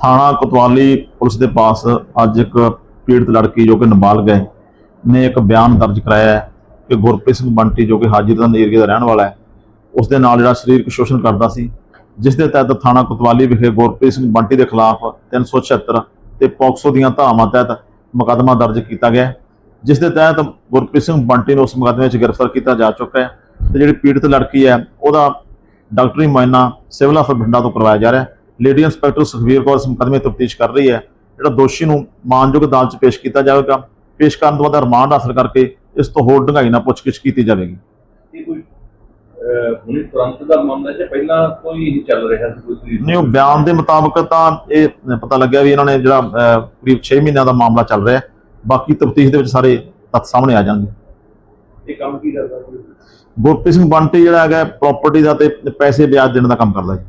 ਥਾਣਾ ਕੋਤਵਾਲੀ ਪੁਲਿਸ ਦੇ ਪਾਸ ਅੱਜ ਇੱਕ ਪੀੜਤ ਲੜਕੀ ਜੋ ਕਿ ਨਾਬਾਲਗ ਹੈ, ਨੇ ਇੱਕ ਬਿਆਨ ਦਰਜ ਕਰਾਇਆ ਹੈ ਕਿ ਗੁਰਪ੍ਰੀਤ ਸਿੰਘ ਬੰਟੀ ਜੋ ਕਿ ਹਾਜੀਰਦਨ ਏਰੀਆ ਦਾ ਰਹਿਣ ਵਾਲਾ ਹੈ, ਉਸ ਦੇ ਨਾਲ ਜਿਹੜਾ ਸਰੀਰਕ ਸ਼ੋਸ਼ਣ ਕਰਦਾ ਸੀ, ਜਿਸ ਦੇ ਤਹਿਤ ਥਾਣਾ ਕੋਤਵਾਲੀ ਵਿਖੇ ਗੁਰਪ੍ਰੀਤ ਸਿੰਘ ਬੰਟੀ ਦੇ ਖਿਲਾਫ 376 ਤੇ ਪੋਕਸੋ ਦੀਆਂ ਧਾਰਾਵਾਂ ਤਹਿਤ ਮੁਕੱਦਮਾ ਦਰਜ ਕੀਤਾ ਗਿਆ ਜਿਸ ਦੇ ਤਹਿਤ ਗੁਰਪ੍ਰੀਤ ਸਿੰਘ ਬੰਟੀ ਨੂੰ ਉਸ ਮੁਕੱਦਮੇ ਵਿੱਚ ਗ੍ਰਿਫਤਾਰ ਕੀਤਾ ਜਾ ਚੁੱਕਾ ਹੈ ਤੇ ਜਿਹੜੀ ਪੀੜਤ ਲੜਕੀ ਹੈ, ਉਹਦਾ ਡਾਕਟਰੀ ਮੁਆਇਨਾ ਸਿਵਲ ਹਸਪਤਾਲ ਬਠਿੰਡਾ ਤੋਂ ਕਰਵਾਇਆ ਜਾ ਰਿਹਾ ਹੈ। ਲੇਡੀ ਇੰਸਪੈਕਟਰ ਸੁਖਵੀਰ ਕੌਰ ਇਸ ਮੁਕੱਦਮੇ ਤਫਤੀਸ਼ ਕਰ ਰਹੀ ਹੈ। ਜਿਹੜਾ ਦੋਸ਼ੀ ਨੂੰ ਮਾਨਯੋਗ ਅਦਾਲਤ 'ਚ ਪੇਸ਼ ਕੀਤਾ ਜਾਵੇਗਾ। ਪੇਸ਼ ਕਰਨ ਤੋਂ ਬਾਅਦ ਰਿਮਾਂਡ ਹਾਸਲ ਕਰਕੇ ਇਸ ਤੋਂ ਹੋਰ ਡੂੰਘਾਈ ਨਾਲ ਪੁੱਛਗਿੱਛ ਕੀਤੀ ਜਾਵੇਗੀ। ਇਹ ਕੋਈ ਹੁਣੇ ਤੁਰੰਤ ਦਾ ਮਾਮਲਾ ਜਾਂ ਪਹਿਲਾਂ ਕੋਈ ਚੱਲ ਰਿਹਾ ਸੀ ਕੋਈ? ਨਹੀਂ ਉਹ ਬਿਆਨ ਦੇ ਮੁਤਾਬਕ ਤਾਂ ਇਹ ਪਤਾ ਲੱਗਿਆ ਵੀ ਇਹਨਾਂ ਨੇ ਜਿਹੜਾ ਕਰੀਬ 6 ਮਹੀਨਿਆਂ ਦਾ ਮਾਮਲਾ ਚੱਲ ਰਿਹਾ ਬਾਕੀ ਤਫਤੀਸ਼ ਦੇ ਵਿੱਚ ਸਾਰੇ ਤੱਥ ਸਾਹਮਣੇ ਆ ਜਾਣਗੇ। ਇਹ ਕੰਮ ਕੀ ਕਰਦਾ ਗੁਰਪ੍ਰੀਤ ਸਿੰਘ ਬੰਟੀ ਜਿਹੜਾ ਹੈਗਾ ਪ੍ਰਾਪਰਟੀ ਦਾ ਤੇ ਪੈਸੇ ਵਿਆਜ ਦੇਣ ਦਾ ਕੰਮ ਕਰਦਾ ਜੀ।